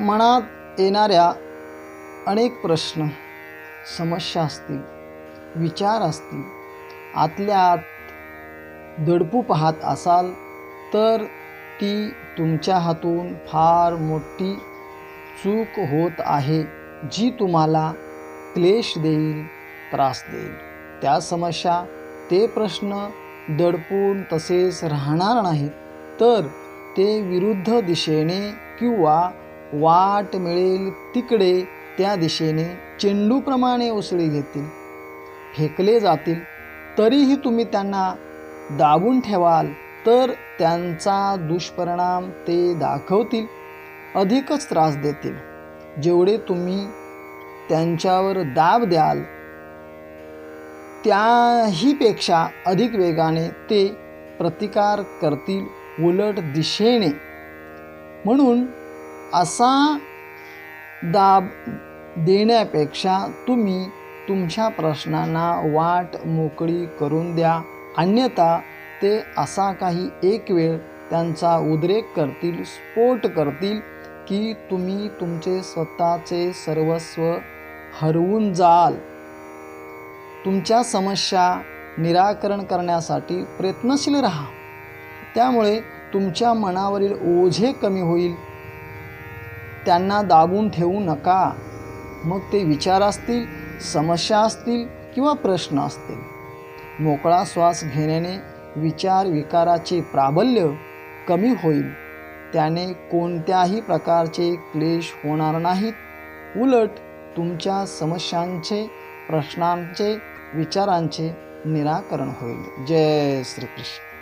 मनात येणाऱ्या अनेक प्रश्न समस्या असतील विचार असतील आतल्या आत दडपू पाहत असाल तर ती तुमच्या हातून फार मोठी चूक होत आहे जी तुम्हाला क्लेश देईल त्रास देईल. त्या समस्या ते प्रश्न दडपून तसेच राहणार नाहीत तर ते विरुद्ध दिशेने किंवा वाट मिळेल तिकडे त्या दिशेने चेंडूप्रमाणे उसळी घेतील. फेकले जातील. तरीही तुम्ही त्यांना दाबून ठेवाल तर त्यांचा दुष्परिणाम ते दाखवतील. अधिकच त्रास देतील. जेवढे तुम्ही त्यांच्यावर दाब द्याल त्याहीपेक्षा अधिक वेगाने ते प्रतिकार करतील उलट दिशेने. म्हणून असा दाब देण्यापेक्षा तुम्ही तुमच्या प्रश्नांना वाट मोकळी करून द्या. अन्यथा ते असा काही एक वेळ त्यांचा उद्रेक करतील स्फोट करतील की तुम्ही तुमचे स्वतःचे सर्वस्व हरवून जाल. तुमच्या समस्या निराकरण करण्यासाठी प्रयत्नशील राहा. त्यामुळे तुमच्या मनावरील ओझे कमी होईल. त्यांना दाबून ठेवू नका. मग ते विचार असतील समस्या असतील किंवा प्रश्न असतील. मोकळा श्वास घेण्याने विचार विकाराचे प्राबल्य कमी होईल. त्याने कोणत्याही प्रकारचे क्लेश होणार नाहीत. उलट तुमच्या समस्यांचे प्रश्नांचे विचारांचे निराकरण होईल. जय श्रीकृष्ण.